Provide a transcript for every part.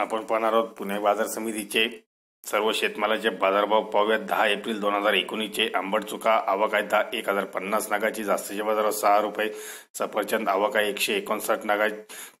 आपण पाहणार आहोत पुणे बाजार समितीचे सर्व शेतमालाचे बाजारभाव पाहूयात. दहा एप्रिल दोन हजार एकोणीसचे आंबट चुका आवक आहे दहा एक हजार पन्नास नागाची जास्तीचे बाजारभाव सहा रुपये सफरचंद आवक आहे एकशे एकोणसाठ नागा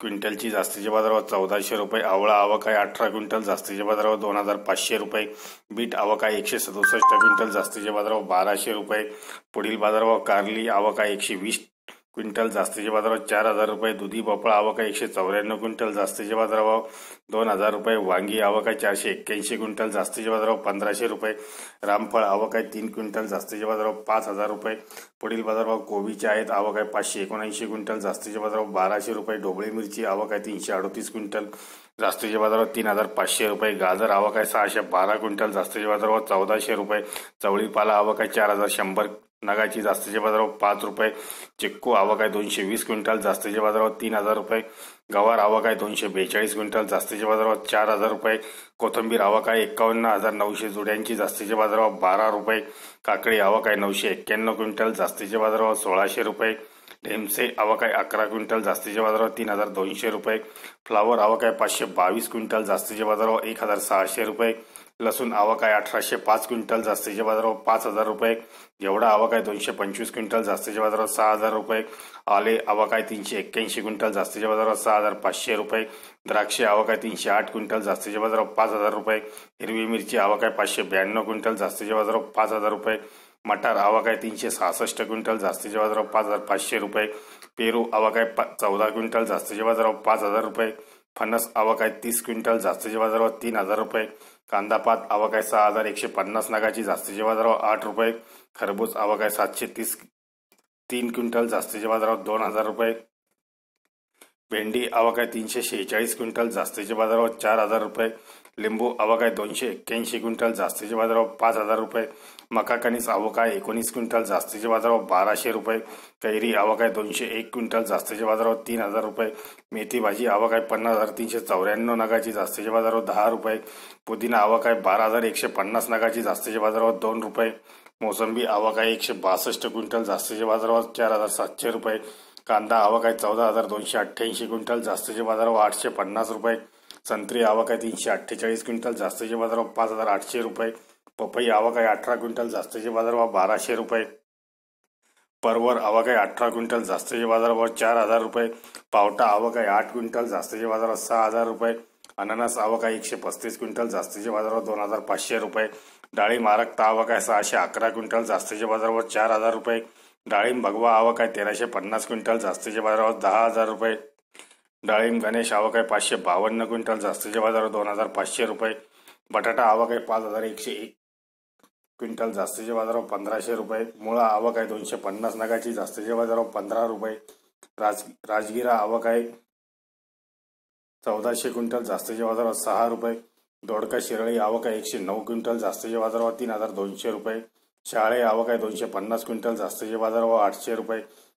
क्विंटलची जास्तीचे बाजारभाव चौदाशे रुपये आवळा आवक आहे अठरा क्विंटल जास्तीचे बाजारभाव दोन हजार पाचशे रुपये बीट आवक आहे एकशे सदुसष्ट क्विंटल जास्तीचे बाजारभाव बाराशे रुपये पुढील बाजारभाव कारली आवक आहे एकशे वीस क्विंटल जास्तीच्या बाजारावर चार हजार रुपये दुधी भोपळा आवक एकशे चौऱ्याण्णव क्विंटल जास्तीच्या बाजारावर दोन हजार रुपये वांगी आवक आहे चारशे एक्क्याऐंशी क्विंटल जास्तीच्या बाजारावर पंधराशे रुपये रामफळ आवक आहे तीन क्विंटल जास्तीच्या बाजारावर पाच हजार रुपये पुढील बाजारभाव कोबीचे आहेत. आवक आहे पाचशे एकोणऐंशी क्विंटल जास्तीच्या बाजारावर बाराशे रुपये ढोबळी मिरची आवक आहे तीनशे अडतीस क्विंटल जास्तीच्या बाजारावर तीन हजार पाचशे रुपये गाजर आवक आहे सहाशे बारा क्विंटल जास्तीच्या बाजारावर चौदाशे रुपये चवळी पाला आवक आहे चार हजार शंभर नगाची जास्तीचे बाजारावर पाच रुपये चिक्कू आवक आहे दोनशे वीस क्विंटल जास्तीचे बाजारावर तीन हजार रुपये. गवार आवक आहे दोनशे बेचाळीस क्विंटल जास्तीचे बाजारावर चार हजार रुपये. कोथंबीर आवक आहे एकावन्न हजार नऊशे जुड्यांची जास्तीचे बाजारावर बारा रुपये. काकडी आवक आहे नऊशे एक्क्याण्णव क्विंटल जास्तीचे बाजारावर सोळाशे रुपये. ढेमसे आवक आहे अकरा क्विंटल जास्तीच्या बाजारावर तीन हजार दोनशे रुपये. फ्लावर आवक आहे पाचशे बावीस क्विंटल जास्तीच्या बाजारावर एक हजार सहाशे रुपये. लसूण आवक आहे अठराशे पाच क्विंटल जास्तीच्या बाजारावर पाच हजार रुपये. एवढा आवक आहे दोनशे पंचवीस क्विंटल जास्तीच्या बाजारावर सहा हजार रुपये. आले आवक आहे तीनशे एक्क्याऐंशी क्विंटल जास्तीच्या बाजारावर सहा हजार पाचशे रुपये. द्राक्षे आवक आहे तीनशे आठ क्विंटल जास्तीच्या बाजारावर पाच हजार रुपये. हिरवी मिरची आवक आहे पाचशे ब्याण्णव क्विंटल जास्तीच्या बाजारावर पाच हजार रुपये. मटार आवक आहे तीनशे सहासष्ट क्विंटल जास्तीच्या बाजारावर पाच हजार पाचशे रुपये. पेरू आवक आहे चौदा क्विंटल जास्तीच्या बाजारावर पाच हजार रुपये. फणस आवक आहे तीस क्विंटल जास्तीच्या बाजारावर तीन हजार रुपये. कांदापात आवक आहे सहा हजार एकशे पन्नास नागाची जास्तीचे बाजाराव आठ रुपये. खरबूज आवक आहे सातशे तीस तीन क्विंटल जास्तीचे बाजाराव दोन हजार रुपये. भेंडी आवक आहे तीनशे शेहेचाळीस क्विंटल जास्तीचे बाजारावर चार हजार रुपये. लिंबू आवक आहे दोनशे एक्क्याऐंशी क्विंटल जास्तीचे बाजारभाव पाच हजार रुपये. मका कणीस आवक आहे एकोणीस क्विंटल जास्तीचे बाजारभाव बाराशे रुपये. कैरी आवक आहे दोनशे एक क्विंटल जास्तीचे बाजारभाव तीन हजार रुपये. मेथी भाजी आवक आहे पन्नास हजार तीनशे चौऱ्याण्णव नगाची जास्तीचे बाजारभाव दहा रुपये. पुदिना आवक आहे बारा हजार एकशे पन्नास नगाची जास्तीचे बाजारभाव दोन रुपये. मोसंबी आवक आहे एकशे बासष्ट क्विंटल जास्तीचे बाजारभाव चार हजार सातशे रुपये. कांदा आवक आहे चौदा हजार दोनशे अठ्ठ्याऐंशी क्विंटल जास्तीचे बाजारभाव आठशे पन्नास रुपये. संत्री आवक आहे तीनशे अठ्ठेचाळीस क्विंटल जास्तीचे बाजारभाव पाच हजार आठशे रुपये. पपई आवक आहे अठरा क्विंटल जास्तीचे बाजारभाव बाराशे रुपये. परवर आवक आहे अठरा क्विंटल जास्तीचे बाजारभाव चार हजार रुपये. पावटा आवक आहे आठ क्विंटल जास्तीचे बाजारभाव सहा हजार रुपये. अननस आवक आहे एकशे पस्तीस क्विंटल जास्तीचे बाजारभाव दोन हजार पाचशे रुपये. डाळी मारकता आवक आहे सहाशे अकरा क्विंटल जास्तीचे बाजारभाव चार हजार रुपये. डाळिंब भगवा आवक आहे तेराशे पन्नास क्विंटल जास्तीचे बाजारभाव दहा हजार रुपये. डाळिंब गणेश आवक आहे पाचशे बावन्न क्विंटल जास्तीच्या बाजारात दोन हजार पाचशे रुपये. बटाटा आवक आहे पाच हजार एकशे एक क्विंटल जास्तीच्या बाजारावर पंधराशे रुपये. मुळा आवक आहे दोनशे पन्नास नगाची जास्तीच्या बाजारावर पंधरा रुपये. राज राजगिरा आवक आहे चौदाशे क्विंटल जास्तीच्या बाजारावर सहा रुपये. दोडका शिरळी आवक आहे एकशे नऊ क्विंटल जास्तीच्या बाजारावर तीन हजार दोनशे रुपये. शाळे आवक आहे दोनशे पन्नास क्विंटल जास्तीच्या बाजारावर आठशे रुपये.